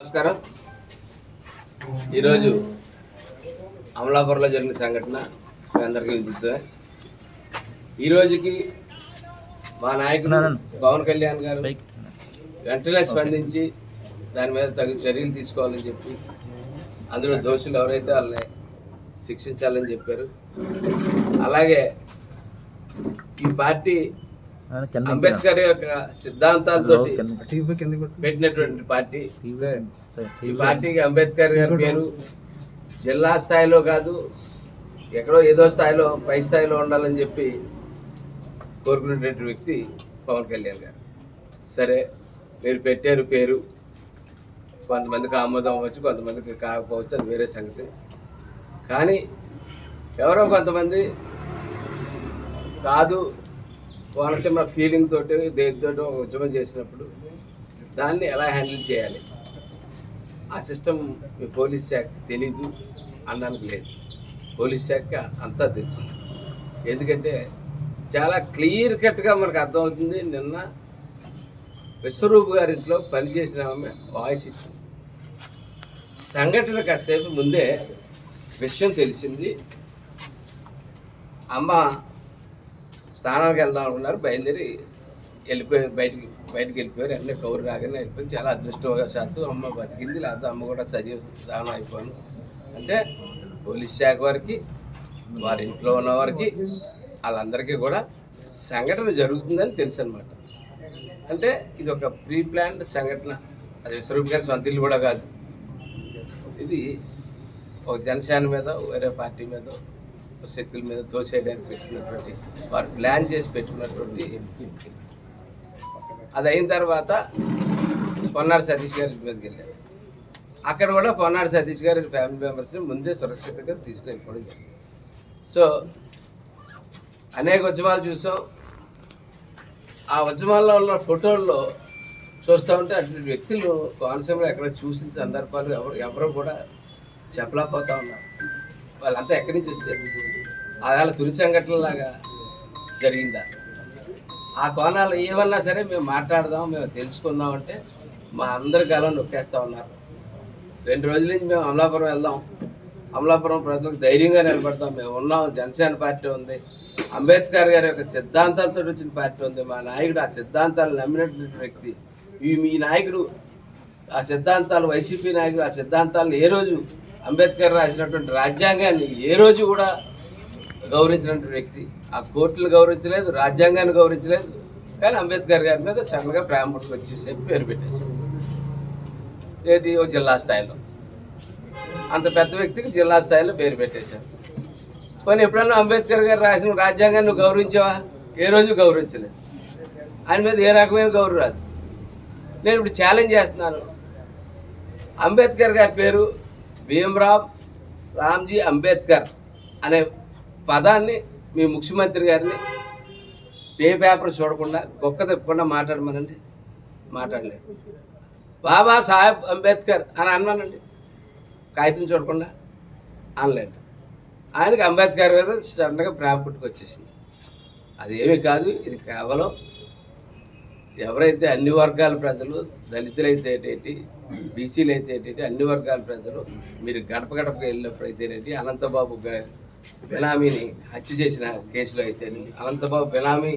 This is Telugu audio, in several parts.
నమస్కారం. ఈరోజు అమలాపురంలో జరిగిన సంఘటన మీ అందరికీ విదితమే ఈ రోజుకి మా నాయకుడు పవన్ కళ్యాణ్ గారు వెంటనే స్పందించి దాని మీద తగు చర్యలు తీసుకోవాలని చెప్పి అందులో దోషులు ఎవరైతే వాళ్ళని శిక్షించాలని చెప్పారు. అలాగే ఈ పార్టీ అంబేద్కర్ యొక్క సిద్ధాంతాలతో పెట్టినటువంటి పార్టీ. ఈ పార్టీకి అంబేద్కర్ గారి పేరు జిల్లా స్థాయిలో కాదు ఎక్కడో ఏదో స్థాయిలో పై స్థాయిలో ఉండాలని చెప్పి కోరుకునేటువంటి వ్యక్తి పవన్ కళ్యాణ్ గారు. సరే మీరు పెట్టారు పేరు. కొంతమందికి ఆమోదం అవ్వచ్చు కొంతమందికి కాకపోవచ్చు అది వేరే సంగతి. కానీ ఎవరో కొంతమంది కాదు కోనసీమ ఫీలింగ్ తోటి దేనితోటి ఒక ఉద్యమం చేసినప్పుడు దాన్ని ఎలా హ్యాండిల్ చేయాలి? ఆ సిస్టమ్ మీ పోలీస్ శాఖ తెలీదు అనడానికి లేదు. పోలీస్ శాఖ అంతా తెలుసు. ఎందుకంటే చాలా క్లియర్ కట్గా మనకు అర్థమవుతుంది. నిన్న విశ్వరూప్ గారి ఇంట్లో పనిచేసిన ఆమె వాయిస్ ఇచ్చింది. సంఘటన కాసేపు ముందే విషయం తెలిసింది. అమ్మ స్నానానికి వెళ్దాం అనుకున్నారు బయలుదేరి వెళ్ళిపోయి బయటికి బయటికి వెళ్ళిపోయారు. అన్నీ కౌరు రాగానే వెళ్ళిపోయి చాలా అదృష్టవశాత్తు అమ్మ బతికింది లేకపోతే అమ్మ కూడా సజీవ స్నానం అయిపోను. అంటే పోలీస్ శాఖ వారికి వారి ఇంట్లో ఉన్న వారికి వాళ్ళందరికీ కూడా సంఘటన జరుగుతుందని తెలుసు అనమాట అంటే ఇది ఒక ప్రీ ప్లాన్డ్ సంఘటన. అది విశ్వరూప్ గారి సొంత ఇల్లు కూడా కాదు. ఇది ఒక జనసేన మీద వేరే పార్టీ మీద శక్తుల మీద తోసేయడానికి పెట్టినటువంటి వారు ప్లాన్ చేసి పెట్టినటువంటి అది అయిన తర్వాత పొన్నాడు సతీష్ గారి మీదకి వెళ్ళారు. అక్కడ కూడా పొన్నాడు సతీష్ గారి ఫ్యామిలీ మెంబర్స్ని ముందే సురక్షితంగా తీసుకెళ్ళిపోవడం జరిగింది. సో అనేక ఉద్యమాలు చూసాం. ఆ ఉద్యమాల్లో ఉన్న ఫోటోల్లో చూస్తూ ఉంటే అటువంటి వ్యక్తులు కోనసీమలో ఎక్కడ చూసిన సందర్భాలు ఎవరు ఎవరు కూడా చెప్పలేకపోతా ఉన్నారు. వాళ్ళంతా ఎక్కడి నుంచి వచ్చారు? ఆవేళ తొలి సంఘటనలాగా జరిగిందా? ఆ కోణాలు ఏమన్నా సరే మేము మాట్లాడదాం మేము తెలుసుకుందాం అంటే మా అందరి కాలం నొక్కేస్తా ఉన్నారు. రెండు రోజుల నుంచి మేము అమలాపురం వెళ్దాం. అమలాపురం ప్రజలకు ధైర్యంగా నిలబడతాం. మేము ఉన్నాం జనసేన పార్టీ ఉంది. అంబేద్కర్ గారి యొక్క సిద్ధాంతాలతో వచ్చిన పార్టీ ఉంది. మా నాయకుడు ఆ సిద్ధాంతాలు నమ్మినటువంటి వ్యక్తి. ఈ మీ నాయకుడు ఆ సిద్ధాంతాలు వైసీపీ నాయకుడు ఆ సిద్ధాంతాలను ఏ రోజు అంబేద్కర్ రాసినటువంటి రాజ్యాంగాన్ని ఏ రోజు కూడా గౌరవించినటువంటి వ్యక్తి ఆ కోర్టులు గౌరవించలేదు రాజ్యాంగాన్ని గౌరవించలేదు. కానీ అంబేద్కర్ గారి మీద చక్కగా ప్రేమ వచ్చేసి పేరు పెట్టేసి ఏది? ఓ జిల్లా స్థాయిలో. అంత పెద్ద వ్యక్తికి జిల్లా స్థాయిలో పేరు పెట్టేశారు. కొన్ని ఎప్పుడన్నా అంబేద్కర్ గారు రాసిన రాజ్యాంగాన్ని నువ్వు గౌరవించావా? ఏ రోజు గౌరవించలేదు. ఆయన మీద ఏ రకమైన గౌరవం రాదు. నేను ఇప్పుడు ఛాలెంజ్ చేస్తున్నాను. అంబేద్కర్ గారి పేరు భీమరావ్ రామ్జీ అంబేద్కర్ అనే పదాన్ని మీ ముఖ్యమంత్రి గారిని పే పేపర్ చూడకుండా గొక్క తిప్పకుండా మాట్లాడమనండి. మాట్లాడలేదు. బాబా సాహెబ్ అంబేద్కర్ అని అన్నానండి కాగితం చూడకుండా అనలేదు. ఆయనకి అంబేద్కర్ మీద సడన్గా ప్రేమ పుట్టుకొచ్చేసింది. అదేమీ కాదు ఇది కేవలం ఎవరైతే అన్ని వర్గాల ప్రజలు దళితులైతే ఏంటి బీసీలు అయితే ఏంటి అన్ని వర్గాల ప్రజలు మీరు గడప గడపకి వెళ్ళినప్పుడు అయితేనేంటి అనంతబాబు బినామీని హత్య చేసిన కేసులో అయితే అనంతబాబు బినామీ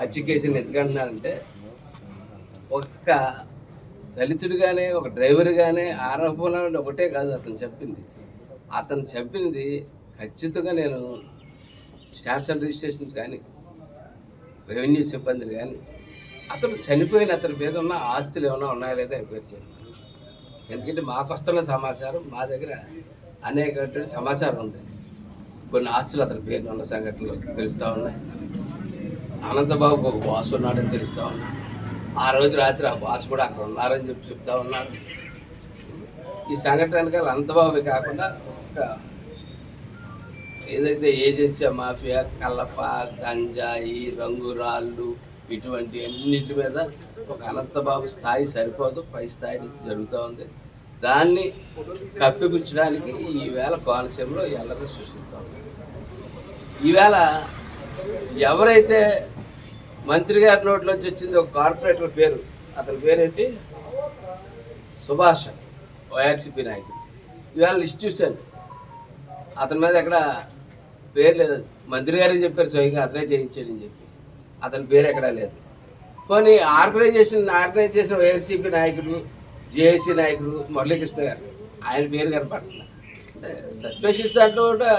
హత్య కేసుని ఎందుకంటున్నారంటే ఒక్క దళితుడుగానే ఒక డ్రైవర్గానే ఆరోపణ ఒకటే కాదు అతను చెప్పింది. అతను చెప్పింది ఖచ్చితంగా నేను స్టాంప్స్ రిజిస్ట్రేషన్ కానీ రెవెన్యూ సిబ్బందిని కానీ అతను చనిపోయిన అతని మీద ఉన్న ఆస్తులు ఏమైనా ఉన్నాయా లేదా ఎంక్వైరీ చేయాలి ఎందుకంటే మాకు వస్తున్న సమాచారం మా దగ్గర అనేక సమాచారం ఉంది. కొన్ని ఆస్తులు అతని పేరు ఉన్న సంఘటనలు తెలుస్తూ ఉన్నాయి. అనంతబాబుకు ఒక బాస్ ఉన్నాడని తెలుస్తూ ఉన్నాయి. ఆ రోజు రాత్రి ఆ బాస్ కూడా అక్కడ ఉన్నారని చెప్పి చెప్తా ఉన్నారు. ఈ సంఘటన వెనకాల అనంతబాబు కాకుండా ఒక ఏదైతే ఏజెన్సీ మాఫియా కల్లప గంజాయి రంగురాళ్ళు ఇటువంటి అన్నింటి మీద ఒక అనంతబాబు స్థాయి సరిపోదు పై స్థాయి నుంచి జరుగుతూ ఉంది. దాన్ని కప్పిపుచ్చడానికి ఈవేళ కోనసీమలో ఎల్లరూ సృష్టిస్తూ ఉంది. ఈవేళ ఎవరైతే మంత్రి గారి నోట్లోంచి వచ్చింది ఒక కార్పొరేటర్ పేరు అతని పేరేంటి? సుభాష్ వైఆర్సీపీ నాయకుడు. ఇవాళ లిస్ట్ చూశాను. అతని మీద ఎక్కడ పేరు లేదు. మంత్రి గారే చెప్పారు? స్వయంగా అతనే చేయించాడని చెప్పి. అతని పేరు ఎక్కడా లేదు. పోనీ ఆర్గనైజేషన్ ఆర్గనైజ్ చేసిన వైఎస్సీపీ నాయకుడు జేఏసీ నాయకుడు మురళీకృష్ణ గారు ఆయన పేరు కనపడట్ల. సస్పెషస్ దాంట్లో కూడా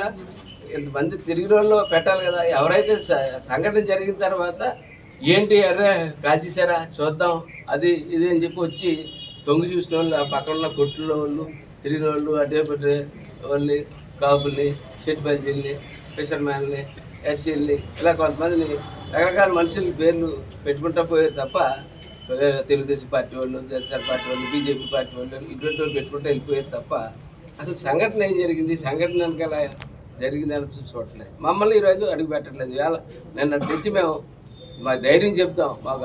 ఇంతమంది తిరిగి రోజుల్లో పెట్టాలి కదా. ఎవరైతే సంఘటన జరిగిన తర్వాత ఏంటి అరే కాల్చేసారా చూద్దాం అది ఇది అని చెప్పి వచ్చి తొంగి చూసిన వాళ్ళు ఆ పక్కన ఉన్న కొట్టులో వాళ్ళు తిరిగిన వాళ్ళు అటే పట్టే వాళ్ళని కాపుల్ని షెట్ బజీల్ని ఫిషర్మ్యాన్ని ఎస్సీల్ని ఇలా కొంతమందిని రకరకాల మనుషుల పేర్లు పెట్టుకుంటా పోయారు తప్ప తెలుగుదేశం పార్టీ వాళ్ళు జనసేన పార్టీ వాళ్ళు బీజేపీ పార్టీ వాళ్ళు ఇటువంటి వాళ్ళు పెట్టుకుంటూ వెళ్ళిపోయారు తప్ప అసలు సంఘటన ఏం జరిగింది? సంఘటన వెనకాల జరిగింది అని చూ- చూడట్లేదు. మమ్మల్ని ఈరోజు అడుగు పెట్టట్లేదు. ఇవాళ నిన్నటి నుంచి మేము మా ధైర్యం చెప్తాం. మాకు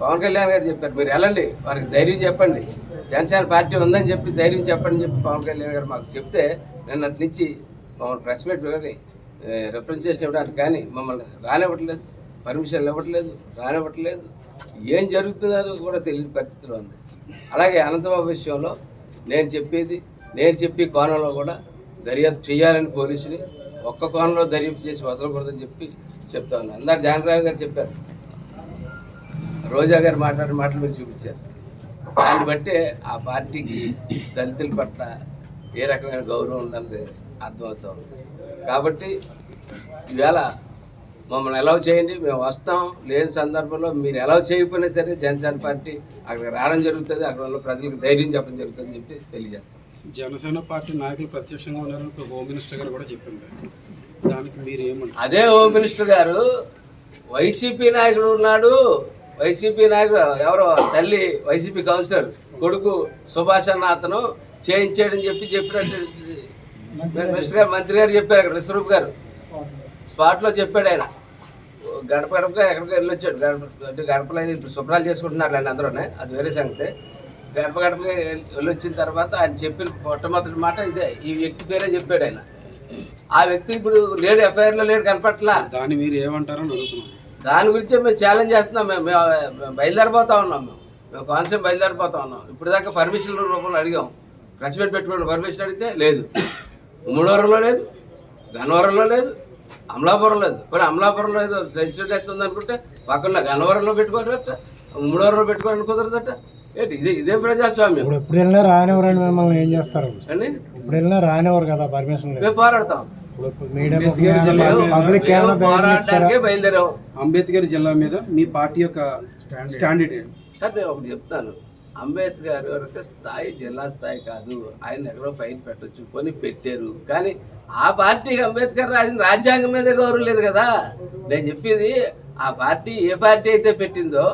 పవన్ కళ్యాణ్ గారు చెప్పారు మీరు వెళ్ళండి వారికి ధైర్యం చెప్పండి. జనసేన పార్టీ ఉందని చెప్పి ధైర్యం చెప్పండి అని చెప్పి పవన్ కళ్యాణ్ గారు మాకు చెప్తే నిన్నటి నుంచి మమ్మల్ని ప్రెస్ మీట్ కానీ రిప్రజెంట్ ఇవ్వడానికి కానీ మమ్మల్ని రానివ్వట్లేదు. పర్మిషన్లు ఇవ్వట్లేదు రానివ్వట్లేదు. ఏం జరుగుతుందో కూడా తెలియని పరిస్థితిలో ఉంది. అలాగే అనంతబాబు విషయంలో నేను చెప్పేది నేను చెప్పి కోణంలో కూడా దర్యాప్తు చేయాలని పోలీసుని ఒక్క కోణంలో దర్యాప్తు చేసి వదలకూడదని చెప్పి చెప్తా ఉన్నాను అందరు జానరావు గారు చెప్పారు. రోజా గారు మాట్లాడిన మాటలు మీరు చూపించారు. దాన్ని బట్టే ఆ పార్టీకి దళితుల పట్ల ఏ రకమైన గౌరవం ఉందన్నది అర్థమవుతుంది కాబట్టి ఈవేళ మమ్మల్ని ఎలా చేయండి మేము వస్తాం. లేని సందర్భంలో మీరు ఎలా చేయకపోయినా సరే జనసేన పార్టీ అక్కడికి రావడం జరుగుతుంది. అక్కడ ఉన్న ప్రజలకు ధైర్యం చెప్పడం జరుగుతుంది చెప్పి తెలియజేస్తాం. జనసేన పార్టీ నాయకులు ప్రత్యక్షంగా ఉన్నారని హోమ్ మినిస్టర్ గారు కూడా చెప్పింది దానికి మీరు ఏమంటారు? అదే హోమ్ మినిస్టర్ గారు వైసీపీ నాయకుడు ఉన్నాడు. వైసీపీ నాయకుడు ఎవరో తల్లి వైసీపీ కౌన్సిలర్ కొడుకు సుభాష్ అన్న అతను చేయించాడని చెప్పి చెప్పినట్టు మినిస్టర్ గారు మంత్రి గారు చెప్పారు అక్కడ విశ్వరూప్ గారు. స్పాట్లో చెప్పాడు ఆయన. గడప గడపగా ఎక్కడికి వెళ్ళొచ్చాడు. గడప అంటే గడపలో ఇప్పుడు శుభ్రాలు చేసుకుంటున్నారు అండి అందరూనే. అది వేరే సంగతి. గడప గడపగా వెళ్ళొచ్చిన తర్వాత ఆయన చెప్పిన మొట్టమొదటి మాట ఇదే. ఈ వ్యక్తి పేరే చెప్పాడు ఆయన. ఆ వ్యక్తి ఇప్పుడు లేడు ఎఫ్ఐఆర్లో లేడు కనపట్లా దాన్ని మీరు ఏమంటారని అడుగుతున్నాం దాని గురించి మేము ఛాలెంజ్ చేస్తున్నాం. మేము మేము బయలుదేరిపోతా ఉన్నాం మేము. మేము కాన్సెప్ట్ బయలుదేరిపోతా ఉన్నాం. ఇప్పుడు దాకా పర్మిషన్ రూపంలో అడిగాం. ప్రెస్ మీట్ పెట్టుకోండి పర్మిషన్ అడిగితే లేదు. ఉమ్మడివరంలో లేదు గన్నవరంలో లేదు అమలాపురం లేదు మరి అమలాపురంలో ఏదో సెన్సిటివ్ టెస్ట్ ఉందనుకుంటే పక్కన గన్నవరంలో పెట్టుకోరట ఉమ్మడివరంలో పెట్టుకోవడానికి కుదరదట. ఏంటి? ఇదే ఇదే ప్రజాస్వామ్యం. ఇప్పుడు ఎప్పుడు వెళ్ళినా రానివ్వరండి మిమ్మల్ని ఏం చేస్తారు? అండి ఇప్పుడు వెళ్ళినా రానివ్వరు కదా పర్మిషన్ లేదు. మేము పోరాడతాం. బయలుదేరాం. అంబేద్కర్ జిల్లా మీద మీ పార్టీ యొక్క స్టాండ్ ఏంటి? సార్ నేను ఒకటి చెప్తాను. అంబేద్కర్ యొక్క స్థాయి జిల్లా స్థాయి కాదు. ఆయన ఎక్కడో పైన పెట్టొచ్చు కొని పెట్టారు. కానీ ఆ పార్టీకి అంబేద్కర్ రాసిన రాజ్యాంగం మీద గౌరవం లేదు కదా. నేను చెప్పేది ఆ పార్టీ ఏ పార్టీ అయితే పెట్టిందో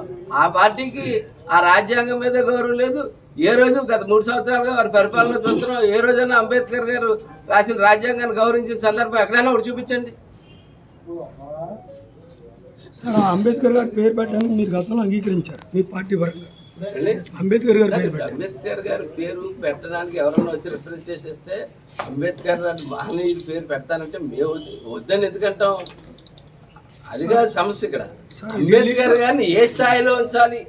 ఆ పార్టీకి ఆ రాజ్యాంగం మీద గౌరవం లేదు. ఏ రోజు గత మూడు సంవత్సరాలుగా వారి పరిపాలన చూస్తున్నాం. ఏ రోజైనా అంబేద్కర్ గారు రాసిన రాజ్యాంగాన్ని గౌరవించిన సందర్భం ఎక్కడైనా ఒకటి చూపించండి. అంబేద్కర్ గారి పేరు పెట్టడానికి మీరు గతంలో అంగీకరించారు మీ పార్టీ పరంగా. అంబేద్కర్ గారి అంబేద్కర్ గారి పేరు పెట్టడానికి ఎవరైనా వచ్చి రిప్రజెంట్ చేస్తే అంబేద్కర్ లాంటి మహనీయుడి పేరు పెడతానంటే మేము వద్దు- వద్దని ఎందుకంటాం? అది కాదు సమస్య ఇక్కడ. అంబేద్కర్ గారిని ఏ స్థాయిలో ఉంచాలి?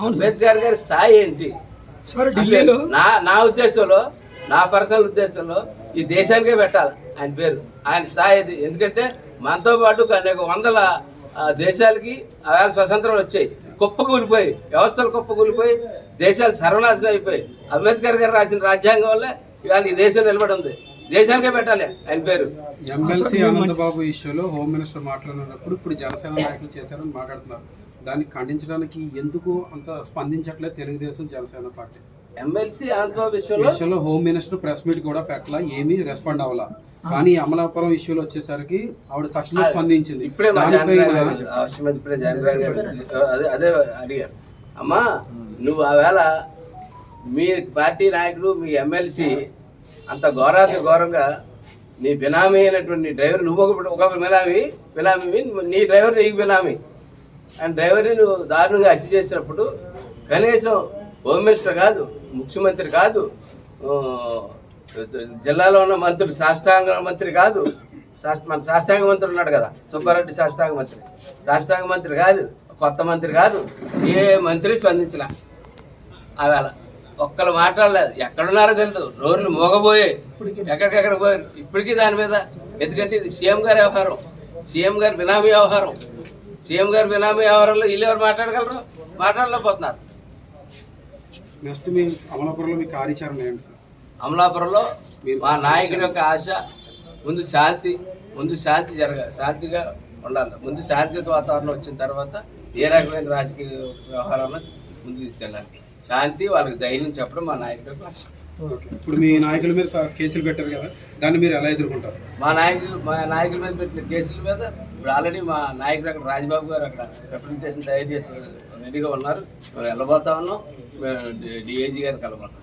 అంబేద్కర్ గారి స్థాయి ఏంటి? నా నా ఉద్దేశంలో నా పర్సనల్ ఉద్దేశంలో ఈ దేశానికే పెట్టాలి ఆయన పేరు. ఆయన స్థాయి అది ఎందుకంటే మనతో పాటు అనేక వందల దేశాలకి స్వతంత్రం వచ్చాయి. కుప్ప కూలిపోయి వ్యవస్థలు కుప్ప కూలిపోయి దేశాలు సర్వనాశనం అయిపోయి. అంబేద్కర్ గారు రాసిన రాజ్యాంగం వల్ల ఇవాళ ఈ దేశం నిలబడి ఉంది దేశానికే పెట్టాలి ఆయన పేరు. ఎమ్మెల్సీ అనంతబాబు ఇష్యూలో హోమ్ మినిస్టర్ మాట్లాడినప్పుడు ఇప్పుడు జనసేన నాయకులు చేశారని మాట్లాడుతున్నారు. దాన్ని ఖండించడానికి ఎందుకు అంత స్పందించట్లేదు తెలుగుదేశం జనసేన పార్టీ? ఎమ్మెల్సీ అనంతబాబు ఈ విషయంలో విషయంలో హోమ్ మినిస్టర్ ప్రెస్ మీట్ కూడా పెట్టలా ఏమీ రెస్పాండ్ అవ్వాల. కానీ అమలాపురం ఇష్యూలో వచ్చేసరికి ఆవిడ తక్షణం స్పందించింది. ఇప్పుడే అదే అదే అడిగారు. అమ్మా నువ్వు ఆవేళ మీ పార్టీ నాయకుడు మీ ఎమ్మెల్సీ అంత ఘోరాతి ఘోరంగా నీ బినామీ అయినటువంటి డ్రైవర్ నువ్వు ఒక ఒక బినామీ బినామీ నీ డ్రైవర్ నీకు బినామీ. అండ్ డ్రైవర్ని నువ్వు దారుణంగా హత్య చేసినప్పుడు కనీసం హోమ్ మినిస్టర్ కాదు ముఖ్యమంత్రి కాదు జిల్లాలో ఉన్న మంత్రులు సాష్టాంగ మంత్రి కాదు. మన శాస్త్రాంగ మంత్రి ఉన్నాడు కదా. సుబ్బారెడ్డి సాష్టాంగ మంత్రి. శాస్త్రాంగ మంత్రి కాదు కొత్త మంత్రి కాదు. ఏ మంత్రి స్పందించలే. ఆవేళ ఒక్కరు మాట్లాడలేదు. ఎక్కడున్నారో తెలుసు రోడ్లు మోగబోయాయి ఎక్కడికెక్కడ పోయారు? ఇప్పటికీ దాని మీద ఎందుకంటే ఇది సీఎం గారి వ్యవహారం. సీఎం గారి బినామీ వ్యవహారం. సీఎం గారి బినామీ వ్యవహారంలో వీళ్ళు ఎవరు మాట్లాడగలరు? మాట్లాడలేకపోతున్నారు. నెక్స్ట్ మీ అమలాపురంలో మీ కార్యాచరణ ఏంటి? అమలాపురంలో మా నాయకుడి యొక్క ఆశ ముందు శాంతి ముందు శాంతి జరగ శాంతిగా ఉండాలి. ముందు శాంతియుత వాతావరణం వచ్చిన తర్వాత ఏ రకమైన రాజకీయ వ్యవహారాలను ముందు తీసుకెళ్ళాలి. శాంతి వాళ్ళకి ధైర్యం చెప్పడం మా నాయకుడి యొక్క ఓకే. ఇప్పుడు మీ నాయకుల మీద కేసులు పెట్టారు కదా దాన్ని మీరు ఎలా ఎదుర్కొంటారు? మా నాయకులు మా నాయకుల మీద పెట్టిన కేసుల మీద ఇప్పుడు ఆల్రెడీ మా నాయకుడు అక్కడ రాజబాబు గారు అక్కడ రిప్రజెంటేషన్ తయారు చేసి రెడీగా ఉన్నారు. మేము వెళ్ళబోతా ఉన్నాం. డిఐజీ గారిని కలబోతాం